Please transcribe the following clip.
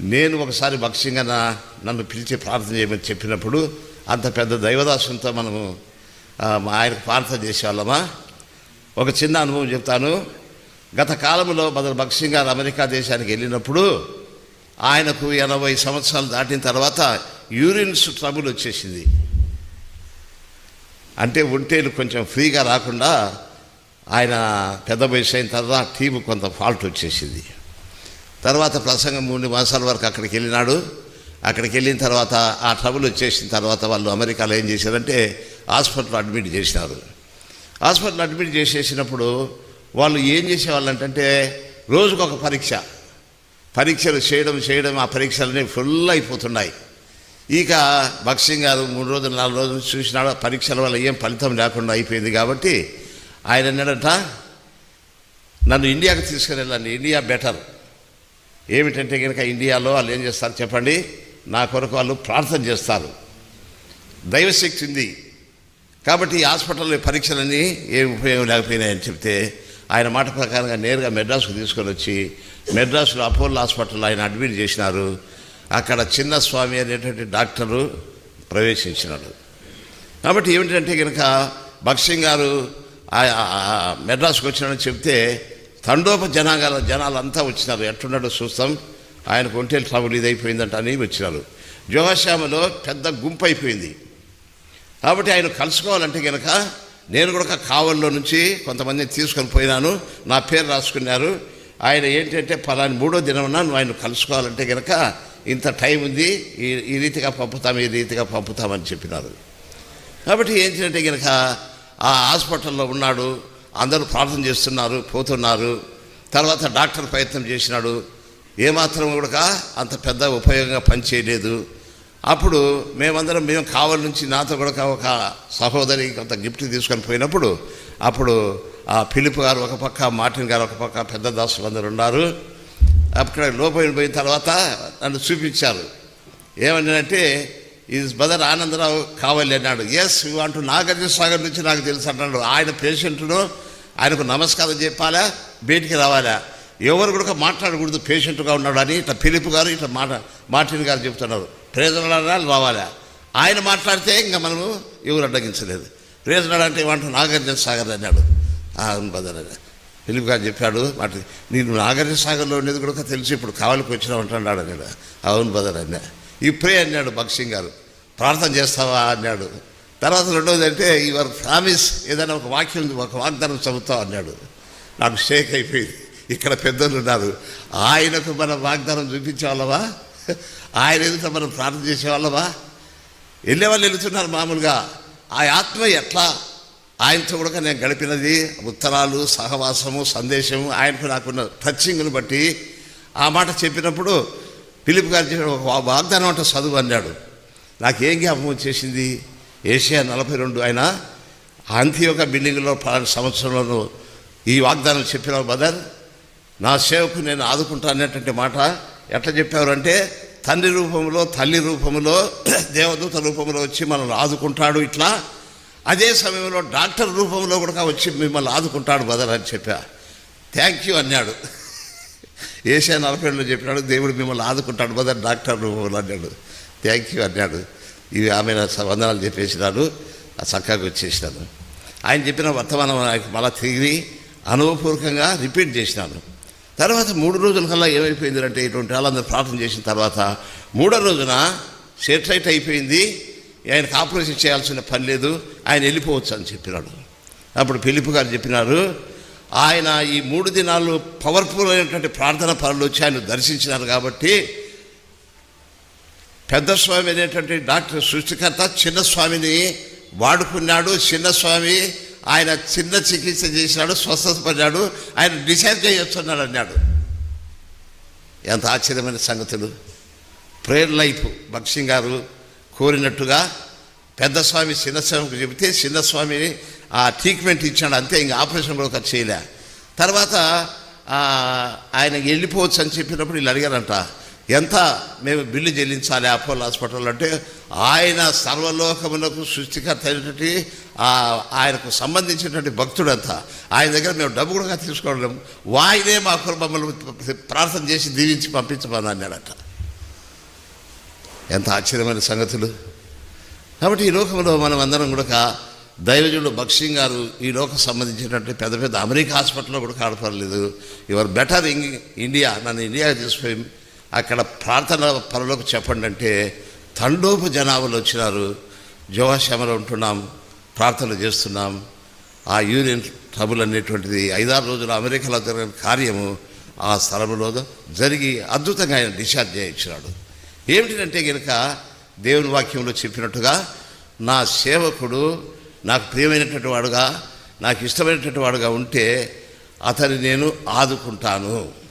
నేను ఒకసారి భక్ష్యంగా నన్ను పిలిచి ప్రార్థన చేయమని చెప్పినప్పుడు అంత పెద్ద దైవదాసునితో మనము ఆయనకు ప్రార్థన చేసేవాళ్ళమా? ఒక చిన్న అనుభవం చెప్తాను. గత కాలంలో మొదలు భక్సింగ్ గారు అమెరికా దేశానికి వెళ్ళినప్పుడు ఆయనకు ఎనభై సంవత్సరాలు దాటిన తర్వాత యూరిన్స్ ట్రబుల్ వచ్చేసింది. అంటే ఒంటేలు కొంచెం ఫ్రీగా రాకుండా ఆయన పెద్ద వయసు అయిన తర్వాత టీము కొంత ఫాల్ట్ వచ్చేసింది. తర్వాత ప్రసంగం మూడు మాసాల వరకు అక్కడికి వెళ్ళినాడు. అక్కడికి వెళ్ళిన తర్వాత ఆ ట్రబుల్ వచ్చేసిన తర్వాత వాళ్ళు అమెరికాలో ఏం చేశారంటే హాస్పిటల్ అడ్మిట్ చేసినారు. హాస్పిటల్ అడ్మిట్ చేసేసినప్పుడు వాళ్ళు ఏం చేసేవాళ్ళంటే రోజుకొక పరీక్ష. పరీక్షలు చేయడం చేయడం ఆ పరీక్షలన్నీ ఫుల్ అయిపోతున్నాయి. ఇక భక్సింగ్ గారు మూడు రోజులు నాలుగు రోజులు చూసినాడు పరీక్షల వల్ల ఏం ఫలితం లేకుండా అయిపోయింది కాబట్టి ఆయన అన్నాడంట నన్ను ఇండియాకి తీసుకుని వెళ్ళండి ఇండియా బెటర్. ఏమిటంటే కనుక ఇండియాలో వాళ్ళు ఏం చేస్తారు చెప్పండి? నా కొరకు వాళ్ళు ప్రార్థన చేస్తారు. దైవశక్తి ఉంది కాబట్టి ఈ హాస్పిటల్లో పరీక్షలన్నీ ఏం ఉపయోగం లేకపోయినాయని చెప్తే ఆయన మాట ప్రకారంగా నేరుగా మెడ్రాస్కు తీసుకొని వచ్చి మెడ్రాస్లో అపోలో హాస్పిటల్లో ఆయన అడ్మిట్ చేసినారు. అక్కడ చిన్న స్వామి అనేటువంటి డాక్టరు ప్రవేశించినాడు. కాబట్టి ఏమిటంటే కనుక భక్సింగ్ గారు ఆ- మెడ్రాస్కి వచ్చినాడని చెప్తే తండోప జనాగాల జనాలంతా వచ్చినారు. ఎట్టున్నాడో చూస్తాం. ఆయన ఒంటేలు ట్రబుల్ ఇది అయిపోయిందంట అని వచ్చినారు. జోగాశ్యామలో పెద్ద గుంపు అయిపోయింది కాబట్టి ఆయన కలుసుకోవాలంటే కనుక నేను కూడా కావల్లో నుంచి కొంతమందిని తీసుకొని పోయినాను. నా పేరు రాసుకున్నారు. ఆయన ఏంటంటే పలాని మూడో దినమున నువ్వు ఆయన కలుసుకోవాలంటే కనుక ఇంత టైం ఉంది. ఈ ఈ రీతిగా పంపుతాం ఈ రీతిగా పంపుతామని చెప్పినారు. కాబట్టి ఏంటంటే కనుక ఆ హాస్పిటల్లో ఉన్నాడు. అందరూ ప్రార్థన చేస్తున్నారు పోతున్నారు. తర్వాత డాక్టర్ ప్రయత్నం చేసినాడు. ఏమాత్రం కూడా అంత పెద్ద ఉపయోగంగా పనిచేయలేదు. అప్పుడు మేమందరం మేము కావలి నుంచి నాతో కూడా ఒక సహోదరి కొంత గిఫ్ట్ తీసుకొని పోయినప్పుడు అప్పుడు ఆ పిలుపు గారు ఒక పక్క మార్టిన్ గారు ఒక పక్క పెద్ద దాసులు అందరు ఉన్నారు. అక్కడ లోపలికి పోయిన తర్వాత నన్ను చూపించారు. ఏమన్నానంటే ఈ బదర్ ఆనందరావు కావాలి అన్నాడు. ఎస్ అంటూ నాగార్జున సాగర్ నుంచి నాకు తెలుసు అన్నాడు. ఆయన పేషెంట్ను ఆయనకు నమస్కారం చెప్పాలా? బయటికి రావాలా? ఎవరు కూడా మాట్లాడకూడదు పేషెంట్గా ఉన్నాడు అని ఇట్లా ఫిలిప్ గారు ఇట్లా మాట మార్టిన్ గారు చెప్తున్నారు. ప్రేజనాలు రావాలా? ఆయన మాట్లాడితే ఇంకా మనము ఎవరు అడ్డగించలేదు. ప్రేజనాడు అంటే ఏమంటారు నాగార్జున సాగర్ అన్నాడు. అవును బదర్. ఫిలిప్ గారు చెప్పాడు మాట నేను నాగార్జున సాగర్లో ఉండేది కూడా తెలిసి ఇప్పుడు కావాలికి వచ్చినా అంటున్నాడు అన్నాడు. అవును బదర్ అన్నా. ఇప్పుడే అన్నాడు భక్సింగ్ గారు. ప్రార్థన చేస్తావా? అన్నాడు. తర్వాత రెండోది అంటే యువర్ ప్రామిస్ ఏదైనా ఒక వాక్యం ఉంది, ఒక వాగ్దానం చదువుతావు అన్నాడు. నాకు షేక్ అయిపోయింది. ఇక్కడ పెద్దలు ఉన్నారు. ఆయనకు మనం వాగ్దానం చూపించేవాళ్ళవా ఆయన ఎదుట మనం ప్రార్థన చేసేవాళ్ళవా వెళ్ళే వాళ్ళు వెళుతున్నారు మామూలుగా. ఆ ఆత్మ ఎట్లా? ఆయనతో కూడా నేను గడిపినది ఉత్తరాలు సహవాసము సందేశము ఆయనకు నాకున్న టచ్చింగ్ను బట్టి. ఆ మాట చెప్పినప్పుడు పిలుపు గారు ఒక వాగ్దానం అంటే చదువు అన్నాడు. నాకేం జ్ఞాపకం చేసింది ఏషియా నలభై రెండు ఆయన అంత్యోక బిల్డింగ్లో పలానా సంవత్సరంలో ఈ వాగ్దానం చెప్పిన బదర్ నా సేవకు నేను ఆదుకుంటా అనేటువంటి మాట ఎట్లా చెప్పారంటే తండ్రి రూపంలో తల్లి రూపంలో దేవదూత రూపంలో వచ్చి మనల్ని ఆదుకుంటాడు ఇట్లా. అదే సమయంలో డాక్టర్ రూపంలో కూడా వచ్చి మిమ్మల్ని ఆదుకుంటాడు బదర్ అని చెప్పా. థ్యాంక్ యూ అన్నాడు. ఏషియా నలభై రెండులో చెప్పినాడు దేవుడు మిమ్మల్ని ఆదుకుంటాడు బదర్ డాక్టర్ రూపంలో అన్నాడు. థ్యాంక్ యూ అన్నాడు. ఇవి ఆమె వందనాలు చెప్పేసినాడు ఆ చక్కగా వచ్చేసినాను ఆయన చెప్పిన వర్తమానం నాకు మళ్ళా తిరిగి అనుభవపూర్వకంగా రిపీట్ చేసినాను తర్వాత మూడు రోజుల కల్లా ఏమైపోయింది అంటే ఇటువంటి వాళ్ళందరూ ప్రార్థన చేసిన తర్వాత మూడో రోజున సెటిలైట్ అయిపోయింది. ఆయనకు ఆపరేషన్ చేయాల్సిన పని లేదు. ఆయన వెళ్ళిపోవచ్చు అని చెప్పినాడు. అప్పుడు పిలుపు గారు చెప్పినారు ఆయన ఈ మూడు దినాలు పవర్ఫుల్ అయినటువంటి ప్రార్థన పనులు వచ్చి ఆయన దర్శించినారు కాబట్టి పెద్ద స్వామి అనేటువంటి డాక్టర్ సృష్టికర్త చిన్న స్వామిని వాడుకున్నాడు చిన్న స్వామి ఆయన చిన్న చికిత్స చేసినాడు స్వస్థపడ్డాడు ఆయన డిసైడ్ చేయొచ్చున్నాడు అన్నాడు. ఎంత ఆశ్చర్యమైన సంగతులు. ప్రేయర్ లైఫ్ భక్సింగ్ గారు కోరినట్టుగా పెద్ద స్వామి చిన్న స్వామికి చెబితే చిన్న స్వామి ఆ ట్రీట్మెంట్ ఇచ్చాడు అంతే ఇంకా ఆపరేషన్ కూడా ఖర్చు చేయలే. తర్వాత ఆయన వెళ్ళిపోవచ్చు అని చెప్పినప్పుడు వీళ్ళు అడిగారంట ఎంత మేము బిల్లు చెల్లించాలి అపోలో హాస్పిటల్ అంటే ఆయన సర్వలోకములకు సృష్టికర్త అయినటువంటి ఆయనకు సంబంధించినటువంటి భక్తుడంతా. ఆయన దగ్గర మేము డబ్బు కూడా తీసుకోవడం. వాయినే మా కుటుంబములు ప్రార్థన చేసి దీవించి పంపించమని అన్నాడట ఎంత ఆశ్చర్యమైన సంగతులు. కాబట్టి ఈ లోకంలో మనం అందరం కూడా దైవజుడు బక్సింగ్ గారు ఈ లోకం సంబంధించినటువంటి పెద్ద పెద్ద అమెరికా హాస్పిటల్లో కూడా కాడపడలేదు యువర్ బెటర్ ఇంగ్ ఇండియా నన్ను ఇండియాకి తీసుకుపోయి అక్కడ ప్రార్థన పనులకు చెప్పండి అంటే తండోపు జనాభాలు వచ్చినారు. జోహాశ్యామలో ఉంటున్నాం ప్రార్థనలు చేస్తున్నాం. ఆ యూనియన్ ట్రబుల్ అనేటువంటిది ఐదారు రోజులు అమెరికాలో జరిగిన కార్యము ఆ స్థలంలో జరిగి అద్భుతంగా ఆయన డిశ్చార్జ్ చేయించినాడు. ఏమిటంటే కనుక దేవుని వాక్యంలో చెప్పినట్టుగా నా సేవకుడు నాకు ప్రియమైనటువంటి వాడుగా నాకు ఇష్టమైనటువంటి వాడుగా ఉంటే అతని నేను ఆదుకుంటాను.